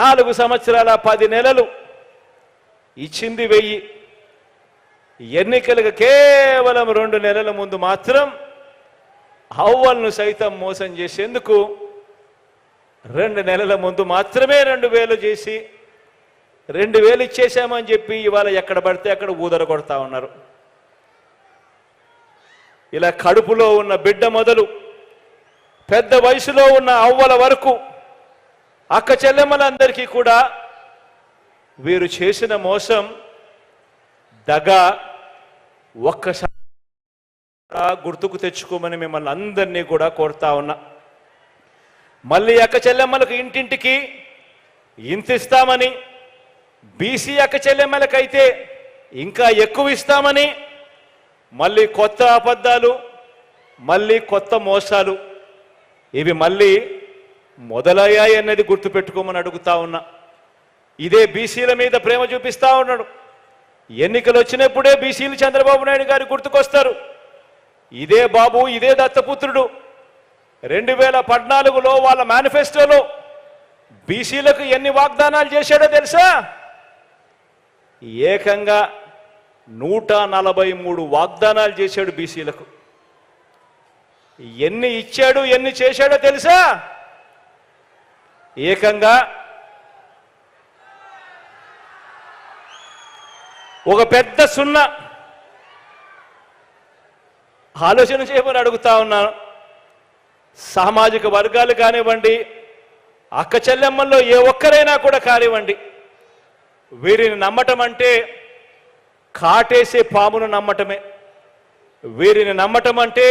నాలుగు సంవత్సరాల పది నెలలు ఇచ్చింది వెయ్యి. ఎన్నికలకు కేవలం రెండు నెలల ముందు మాత్రం అవ్వలను సైతం మోసం చేసేందుకు రెండు నెలల ముందు మాత్రమే రెండు వేలు చేసి రెండు వేలు ఇచ్చేసామని చెప్పి ఇవాళ ఎక్కడ పడితే అక్కడ ఊదర కొడతా ఉన్నారు. ఇలా కడుపులో ఉన్న బిడ్డ మొదలు పెద్ద వయసులో ఉన్న అవ్వల వరకు అక్క చెల్లెమ్మలందరికీ కూడా వీరు చేసిన మోసం దగ ఒక్కసారి గుర్తుకు తెచ్చుకోమని మిమ్మల్ని అందరినీ కూడా కోరుతా ఉన్నా. మళ్ళీ అక్క చెల్లెమ్మలకు ఇంటింటికి ఇంత ఇస్తామని బీసీ అక్క చెల్లెమ్మలకైతే ఇంకా ఎక్కువ ఇస్తామని మళ్ళీ కొత్త అబద్ధాలు మళ్ళీ కొత్త మోసాలు. ఇవి మళ్ళీ మొదలయ్యాయి అన్నది గుర్తుపెట్టుకోమని అడుగుతా ఉన్నా. ఇదే బీసీల మీద ప్రేమ చూపిస్తా ఉన్నాడు. ఎన్నికలు వచ్చినప్పుడే బీసీలు చంద్రబాబు నాయుడు గారి గుర్తుకొస్తారు. ఇదే బాబు ఇదే దత్తపుత్రుడు. రెండు వేల పద్నాలుగులో వాళ్ళ మేనిఫెస్టోలో బీసీలకు ఎన్ని వాగ్దానాలు చేశాడో తెలుసా? ఏకంగా నూట నలభై మూడు వాగ్దానాలు చేశాడు బీసీలకు. ఎన్ని ఇచ్చాడు ఎన్ని చేశాడో తెలుసా? ఏకంగా ఒక పెద్ద సున్నా. ఆలోచన చేయమని అడుగుతా ఉన్నాను సామాజిక వర్గాలు కానివ్వండి అక్క చెల్లెమ్మల్లో ఏ ఒక్కరైనా కూడా కానివ్వండి వీరిని నమ్మటం అంటే కాటేసే పామును నమ్మటమే. వీరిని నమ్మటం అంటే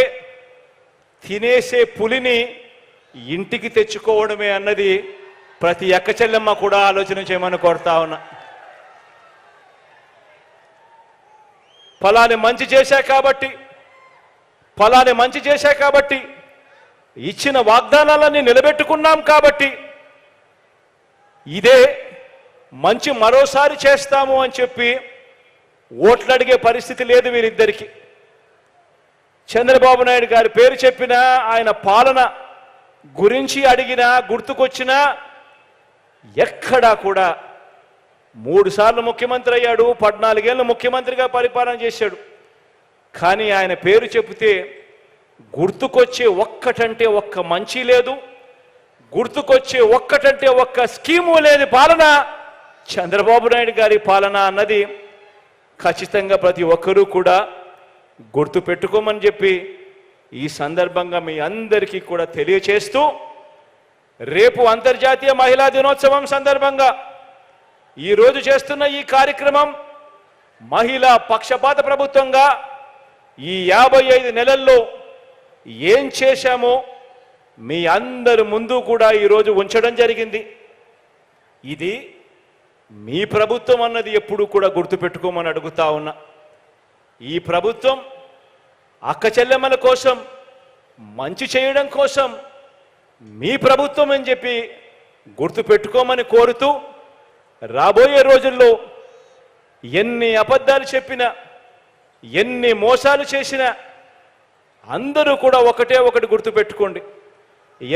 తినేసే పులిని ఇంటికి తెచ్చుకోవడమే అన్నది ప్రతి అక్క చెల్లెమ్మ కూడా ఆలోచన చేయమని కోరుతా ఉన్నా. ఫలాన్ని మంచి చేశా కాబట్టి ఫలాన్ని మంచి చేశా కాబట్టి ఇచ్చిన వాగ్దానాలన్నీ నిలబెట్టుకున్నాం కాబట్టి ఇదే మంచి మరోసారి చేస్తాము అని చెప్పి ఓట్లు అడిగే పరిస్థితి లేదు వీరిద్దరికి. చంద్రబాబు నాయుడు గారి పేరు చెప్పినా ఆయన పాలన గురించి అడిగినా గుర్తుకొచ్చినా ఎక్కడా కూడా మూడుసార్లు ముఖ్యమంత్రి అయ్యాడు పద్నాలుగేళ్ళు ముఖ్యమంత్రిగా పరిపాలన చేశాడు. కానీ ఆయన పేరు చెబితే గుర్తుకొచ్చే ఒక్కటంటే ఒక్క మంచి లేదు గుర్తుకొచ్చే ఒక్కటంటే ఒక్క స్కీము లేని పాలన చంద్రబాబు నాయుడు గారి పాలన అన్నది ఖచ్చితంగా ప్రతి ఒక్కరూ కూడా గుర్తు పెట్టుకోమని చెప్పి ఈ సందర్భంగా మీ అందరికీ కూడా తెలియచేస్తూ రేపు అంతర్జాతీయ మహిళా దినోత్సవం సందర్భంగా ఈరోజు చేస్తున్న ఈ కార్యక్రమం మహిళా పక్షపాత ప్రభుత్వంగా ఈ యాభై ఐదు నెలల్లో ఏం చేశామో మీ అందరి ముందు కూడా ఈరోజు ఉంచడం జరిగింది. ఇది మీ ప్రభుత్వం అన్నది ఎప్పుడు కూడా గుర్తుపెట్టుకోమని అడుగుతా ఉన్నా. ఈ ప్రభుత్వం అక్క చెల్లెమ్మల కోసం మంచి చేయడం కోసం మీ ప్రభుత్వం అని చెప్పి గుర్తుపెట్టుకోమని కోరుతూ రాబోయే రోజుల్లో ఎన్ని అబద్ధాలు చెప్పినా ఎన్ని మోసాలు చేసినా అందరూ కూడా ఒకటే ఒకటి గుర్తుపెట్టుకోండి. ఎన్ని